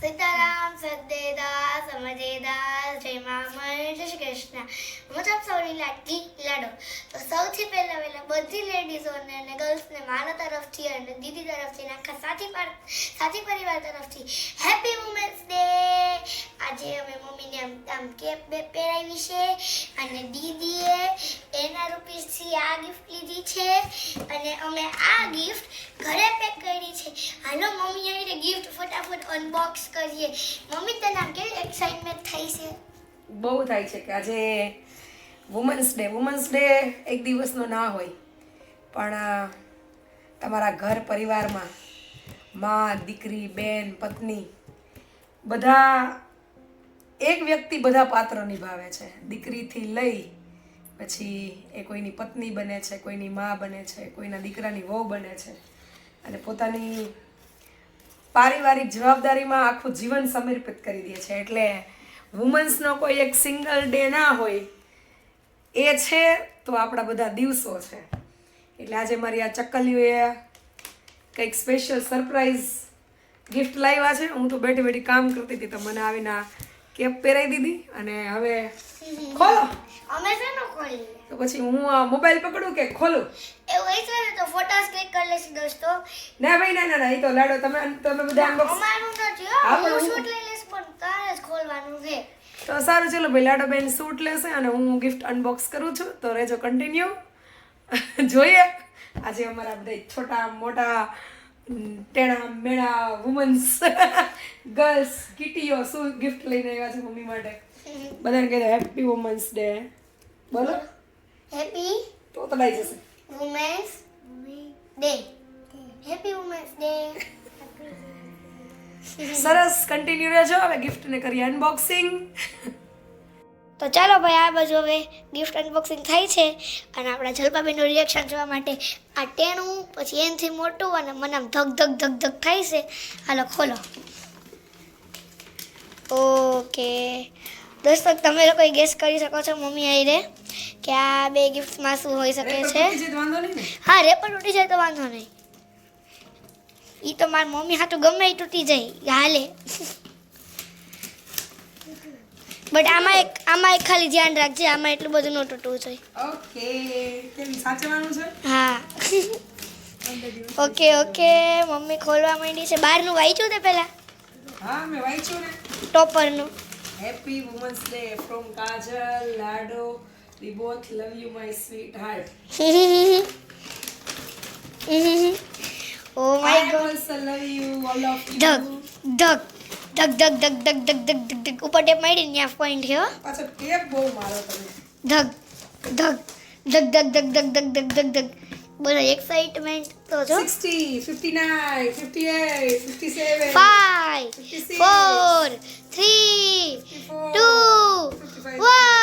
સીતારામ સદેદાસ સમજેદાસ જય મામણ જય શ્રી કૃષ્ણ. હું તમ સૌની લાડકી લાડો. તો સૌથી પહેલા પહેલા બધી લેડીઝોને અને ગર્લ્સને મારા તરફથી અને દીદી તરફથી આખા સાથી સાથી પરિવાર તરફથી હેપી વુમેન્સ ડે આમ આમ કેપ બે પહેરાવી છે અને દીદીએ એના રૂપીસથી આ ગિફ્ટ લીધી છે અને અમે આ ગિફ્ટ ઘરે પેક કરી છે. હાલો મમ્મી, આવીને ગિફ્ટ ફટાફટ અનબોક્સ કરીએ. મમ્મી, તને આમ કેવી એક્સાઇટમેન્ટ થઈ છે? બહુ થાય છે કે આજે વુમન્સ ડે વુમન્સ ડે એક દિવસનો ના હોય. પણ તમારા ઘર પરિવારમાં માં, દીકરી, બેન, પત્ની, બધા એક વ્યક્તિ બધા પાત્ર નિભાવે છે. દીકરીથી લઈ પછી એ કોઈની પત્ની બને છે, કોઈની મા બને છે, કોઈના દીકરાની વહુ બને છે. અને પોતાની પારિવારિક જવાબદારીમાં આખું જીવન સમર્પિત કરી દે છે. એટલે વુમન્સનો કોઈ એક સિંગલ ડે ના હોય, એ છે તો આપણા બધા દિવસો છે. એટલે આજે મારી આ ચક્કલીઓએ કંઈક સ્પેશિયલ સરપ્રાઈઝ ગિફ્ટ લાવ્યા છે. હું તો બેઠી બેઠી કામ કરતી હતી તો મને આવીને કેપ પહેરાવી દીધી અને હવે ખોલો. અમે શેનો ખોલીએ? તો પછી હું આ મોબાઈલ પકડું કે ખોલું? એવું હોય છે ને તો ફોટાસ ક્લિક કરી લેશું દોસ્તો. ના ભાઈ ના ના ના એ તો લાડો તમે તમે બધા unbox- અમારું નથી હો હા, શૂટ લઈ લઈશ પણ તારે જ ખોલવાનું છે. તો સારું ચલો ભાઈ લાડો બેન સૂટ લેશે અને હું ગિફ્ટ અનબોક્સ કરું છું. તો રહેજો કન્ટિન્યુ જોઈએ. આજે અમારા બધા છોટા મોટા ટેણા મેળા વુમન્સ ગર્લ્સ કીટીઓ શું ગિફ્ટ લઈને આવ્યા છે મમ્મી માટે? બધાને કહી દો હેપી વુમન્સ ડે બોલો. હેપી તો તડાઈ જશે. Women's day happy women's day સરસ કન્ટિન્યુ રહેજો. હવે ગિફ્ટને કરીએ અનબોક્સિંગ તો ચાલો ભાઈ આ બાજુ હવે ગિફ્ટ અનબોક્સિંગ થાય છે અને આપણા જલપાબેનનું રિએક્શન જોવા માટે આ ટેણું પછી એનથી મોટું અને મને આમ ધક ધક ધક ધક થાય છે. હાલો ખોલો. ઓકે. દોસ્તો તમે લોકો ગેસ કરી શકો છો મમ્મી આવી રે કે આ બે ગિફ્ટમાં શું હોઈ શકે છે? હા રેપર તૂટી જાય તો વાંધો નહીં. એ તો મારી મમ્મી હાથું ગમે એ તૂટી જાય. હાલે. બટ આમાં એક આમાં એક ખાલી ધ્યાન રાખજે આમાં એટલું બધું ન તૂટવું જોઈએ ઓકે કેમ સાચવાનું છે? હા. ઓકે ઓકે મમ્મી ખોલવા માંડી છે. બહારનું વાંચ્યું તે પહેલા? હા મેં વાંચ્યું ને. ટોપરનું happy women's day from Kajal લાડો we both love you my sweetheart oh my god I also love you all of you ધક ધક ધક ધક ધક ધક ધક ધક ધક ધક ઉપર ટેપ મારી ત્યાં પોઈન્ટ થયો ધગ પાછો ટેપ બહુ મારો તમે ધક ધક ધક ધક ધક ધક ધક ધક ધક ધક બોલો એક્સાઇટમેન્ટ તો જો 60, 59, 58, 57, ફાઈવ 56, ફોર થ્રી 54,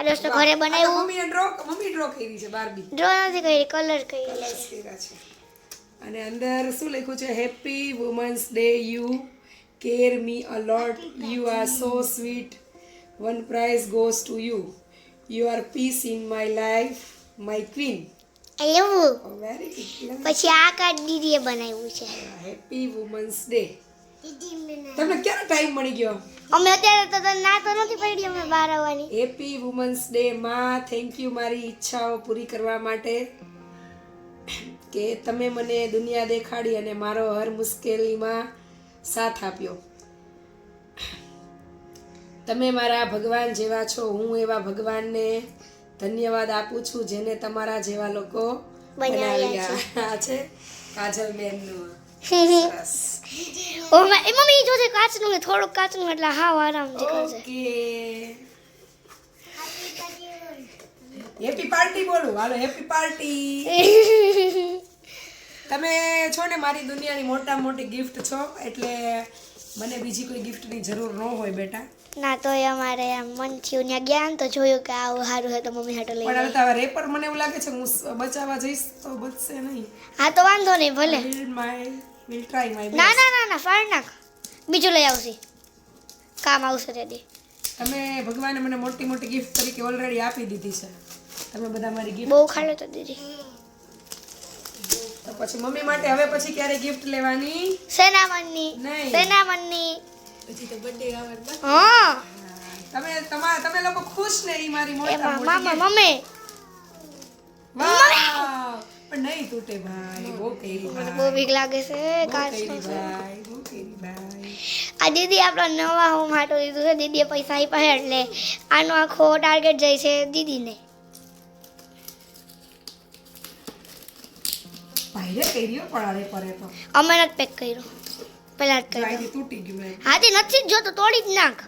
આ દોસ્તો ઘરે બનાવ્યું? મમ્મીએ ડ્રો મમ્મી ડ્રો કરી છે બાર્બી. ડ્રો નથી કરી કલર કરી છે. અને અંદર શું લખ્યું છે? Happy women's day you care me a lot you are so sweet one prize goes to you you are peace in my life my queen એવું પછી આ કાર્ડ દીદીએ બનાવ્યું છે. હેપી વુમન્સ ડે તમને ક્યારે ટાઈમ મળી ગયો? અમે અત્યારે તો ના તો નથી પડી અમે બહાર આવવાની. હેપી વુમન્સ ડે માં થેન્ક યુ મારી ઈચ્છાઓ પૂરી કરવા માટે કે તમે મને દુનિયા દેખાડી અને મારો હર મુશ્કેલીમાં સાથ આપ્યો. તમે મારા ભગવાન જેવા છો હું એવા ભગવાનને ધન્યવાદ આપું છું જેને તમારા જેવા લોકો બનાવ્યા છે. કાજલ બેનનું સરસ ઓ મમ્મી જોજે કાચનું થોડુંક કાચનું એટલે હાવ આરામ દેખાશે હેપી પાર્ટી બોલું હાલો હેપી પાર્ટી તમે છો ને મારી દુનિયાની મોટા મોટી ગિફ્ટ છો એટલે મને બીજી કોઈ ગિફ્ટની જરૂર ન હોય બેટા. ના તો એ અમારે મન થયું ત્યાં ગયા ને તો જોયું કે આવું સારું હોય તો મમ્મી હાટો લઈ પણ હવે. રેપર મને એવું લાગે છે હું બચાવવા જઈશ તો બચશે નહીં. હા તો વાંધો નહીં ભલે. માય વિલ ટ્રાય માય ના ના ના ના ફાડ નાખ. બીજું લઈ આવશે કામ આવશે તે તમે ભગવાને મને મોટી મોટી ગિફ્ટ તરીકે ઓલરેડી આપી દીધી છે. તમે બધા મારી ગિફ્ટ બહુ ખાડો તો દીદી તો પછી મમ્મી માટે હવે પછી ક્યારે ગિફ્ટ લેવાની? સેનામણની નહીં. સેનામણની. પછી તો બર્થડે આવવાનું હા. તમે તમા તમે લોકો ખુશ ને ઈ મારી મોટા મોટી મામા મમ્મી. વાવ પણ નહીં તૂટે ભાઈ. બહુ કેરી મને બહુ બીક લાગે છે ભાઈ બહુ કેરી ભાઈ. આ દીદી આપણો નવા હોમ હાટો દીધું છે દીદીએ પૈસા આપ્યા એટલે આનો આખો ટાર્ગેટ જાય છે દીદીને. ભાઈ રે પડાડે પરે તો. અમે નથી પેક કર્યો. પહેલા જ જો તૂટી ગયું નથી જ જોતું તોડી જ નાખ.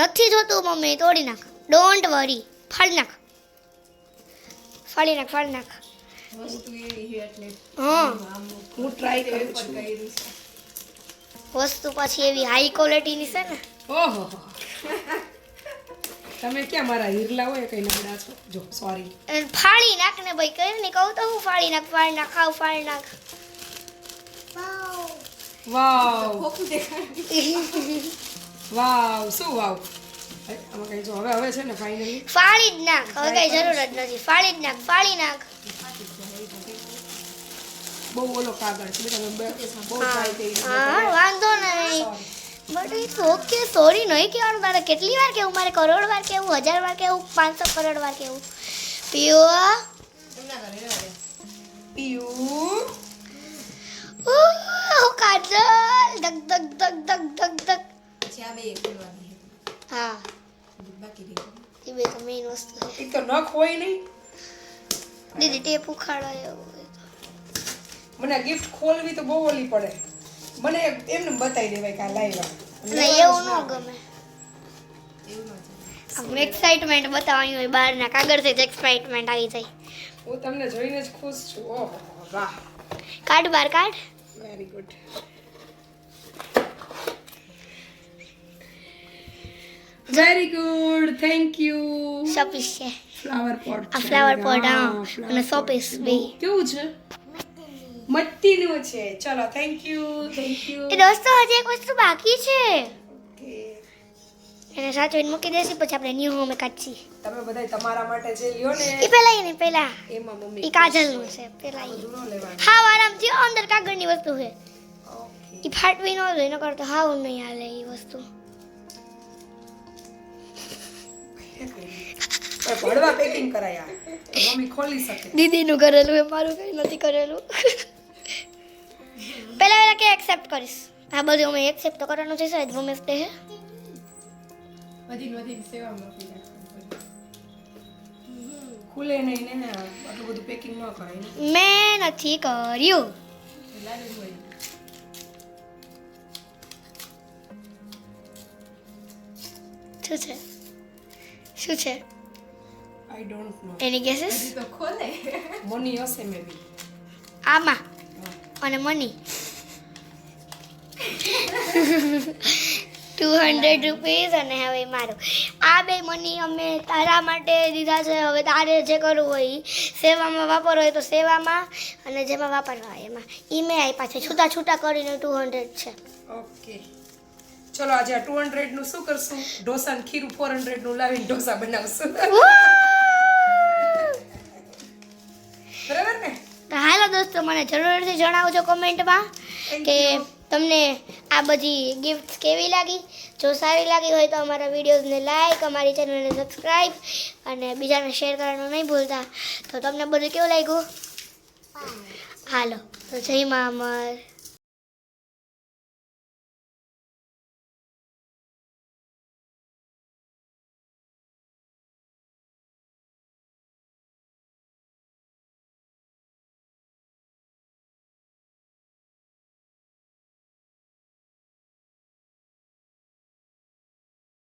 નથી જોતું મમ્મી તોડી નાખ. ડોન્ટ વરી ફાડી નાખ. ફાડી નાખ ફાડી નાખ. વસ્તુ એવી છે એટલે હા. હું ટ્રાય કરું છું. વસ્તુ પછી એવી હાઈ ક્વોલિટીની છે ને? ઓહો. તમે ક્યાં મારા હીરલા હોય કઈ નબળા છો? જો સોરી ફાળી નાખ ને ભાઈ કઈ ને કહું તો હું ફાળી નાખ ફાળી નાખ ખાવ ફાળી નાખ. વાવ. વાવ શું વાવ? આમાં કઈ જો હવે હવે છે ને ફાઇનલી ફાળી જ નાખ હવે કઈ જરૂર જ નથી. ફાળી જ નાખ ફાળી નાખ. બહુ ઓલો કાગળ છે તમે બે- બહુ ટ્રાય કરી હા વાંધો નહીં. બટ ઇટ્સ ઓકે સોરી નહીં કહેવાનું તારે કેટલી વાર કેવું મારે કરોડ વાર કેવું હજાર વાર કેવું પાંચસો કરોડ વાર કેવું દે. પીયું ઉહ, કાજલ. ધક ધક ધક ધક ધક ધક. પછી આ બે ખોલવાની છે. હા. એ બે તો મેઇન વસ્તુ છે. તો નખ હોય નહીં. દીદી ટેપ ઉખાડો એવું. મને ગિફ્ટ ખોલવી તો બહુ ઓલી પડે. મને એમને બતાવી દેવાય કે આ લાવ્યા. એવું ન ગમે. આમ એક્સાઇટમેન્ટ બતાવવાની હોય બહારના કાગળથી જ એક્સાઇટમેન્ટ આવી જાય. હું તમને જોઈને જ ખુશ છું. ઓહો વાહ. કાઢ બાર કાઢ very good very good thank you showpiece છે. ફ્લાવર પોટ આ ફ્લાવર પોટ હા. અને સોપીસ બી કેવું છે? મટ્ટીનું છે. ચલો થેન્ક યુ થેન્ક યુ એ દોસ્તો હજી એક વસ્તુ બાકી છે. એને સાચવીને મૂકી દેસી પછી આપણે ન્યુ હોમે કાચી તમે બધા તમારા માટે જે લ્યો ને એ પેલા એને પેલા એમાં મમ્મી એ છે બધું ન હાવ આરામથી હો, અંદર કાગળની વસ્તુ છે. એ ફાટવી ન જોઈએ નકર તો હાવ નહીં હાલે એ વસ્તુ. પણ પેકિંગ કરાયા. મમ્મી ખોલી શકે. દીદીનું કરેલું એ મારું કઈ નથી કરેલું. એક્સેપ્ટ કરીશ. આ બધું અમે એક્સેપ્ટ કરવાનું છે સાહેબ. ગમે તે. હે વધીને વધીને સેવામાં ખુલે નહીં ને આટલું બધું પેકિંગ ન કરાય મેં નથી કર્યું. શું છે? શું છે? I don't know any gases હજી તો ખોલે. મની હશે મેબી આમાં. અને મની ટુ હંડ્રેડ રૂપીઝ અને હવે મારું. આ બે મની અમે તારા માટે દીધા છે. હવે તારે જે કરવું હોય. સેવામાં વાપરવું હોય તો સેવામાં અને જેમાં વાપરવા હોય એમાં. ઈ મેં આપ્યા છે. છૂટા છૂટા કરીને ટુ હંડ્રેડ છે. ઓકે. ચલો આજે આ ટુ હંડ્રેડનું શું કરશું? ઢોસા ને ખીરું ફોર હંડ્રેડનું લાવીને ઢોસા બનાવશું. બરાબર ને? તો હાલો દોસ્તો મને જરૂરથી જણાવજો કોમેન્ટમાં કે તમને આ બધી ગિફ્ટ કેવી લાગી? જો સારી લાગી હોય તો અમારા વિડીયોઝને લાઈક અમારી ચેનલને સબસ્ક્રાઈબ અને બીજાને શેર કરવાનું નહીં ભૂલતા. તો તમને બધું કેવું લાગ્યું? હાલો તો જય મા અમર